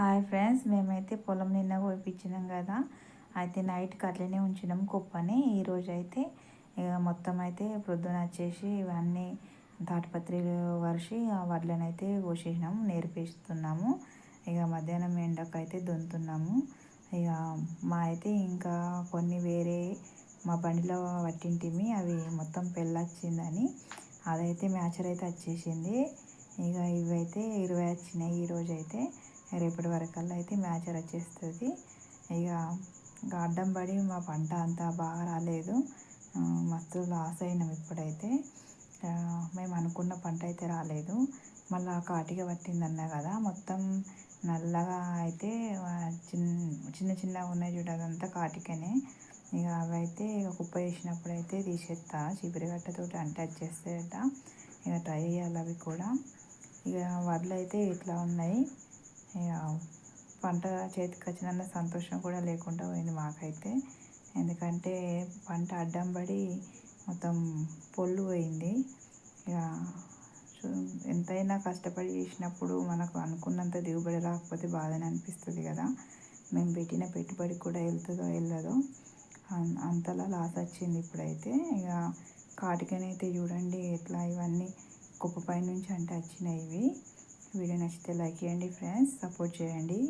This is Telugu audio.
హాయ్ ఫ్రెండ్స్ మేమైతే పొలం నిన్న కోపించినాం కదా. అయితే నైట్కి అట్లనే ఉంచినాం కుప్పని. ఈరోజు అయితే ఇక మొత్తం అయితే ప్రొద్దున వచ్చేసి ఇవన్నీ తాటపత్రిలు వరిసి వడ్లను అయితే కోసేసినాం నేర్పిస్తున్నాము. ఇక మధ్యాహ్నం ఎండకు అయితే ఇక మా అయితే ఇంకా కొన్ని వేరే మా బండిలో పట్టింటిమి అవి మొత్తం పెళ్ళొచ్చిందని. అదైతే మ్యాచర్ అయితే వచ్చేసింది. ఇక ఇవైతే ఇరవై వచ్చినాయి ఈరోజు అయితే రేపటి వరకల్లా అయితే మ్యాచర్ వచ్చేస్తుంది ఇక ఇంకా అడ్డం పడి మా పంట అంతా బాగా రాలేదు. మస్తు లాస్ అయినాం ఇప్పుడైతే. మేము అనుకున్న పంట అయితే రాలేదు. మళ్ళీ కాటిగా పట్టిందన్నా కదా మొత్తం నల్లగా అయితే చిన్న చిన్న చిన్నగా ఉన్నాయి చూడదంతా కాటికనే. ఇక అవి అయితే ఇక కుప్ప చేసినప్పుడు అయితే తీసేస్తా చీపిరిగట్టతో అంటే వచ్చేస్తాయట ఇక ట్రై చేయాలి అవి కూడా. ఇక వడ్లు అయితే ఇట్లా ఉన్నాయి. ఇక పంట చేతికి వచ్చిన సంతోషం కూడా లేకుండా పోయింది మాకైతే. ఎందుకంటే పంట అడ్డం పడి మొత్తం పొల్లు పోయింది. ఇక ఎంతైనా కష్టపడి చేసినప్పుడు మనకు అనుకున్నంత దిగుబడి రాకపోతే బాధని అనిపిస్తుంది కదా. మేము పెట్టిన పెట్టుబడి కూడా వెళ్తుందో వెళ్ళదో అంతలా లాస్ వచ్చింది ఇప్పుడైతే. ఇక కాటికనైతే చూడండి ఎట్లా ఇవన్నీ కుప్పపై నుంచి అంటే వచ్చినాయి ఇవి. నచ్చితే లైక్ చేయండి ఫ్రెండ్స్ సపోర్ట్ చేయండి.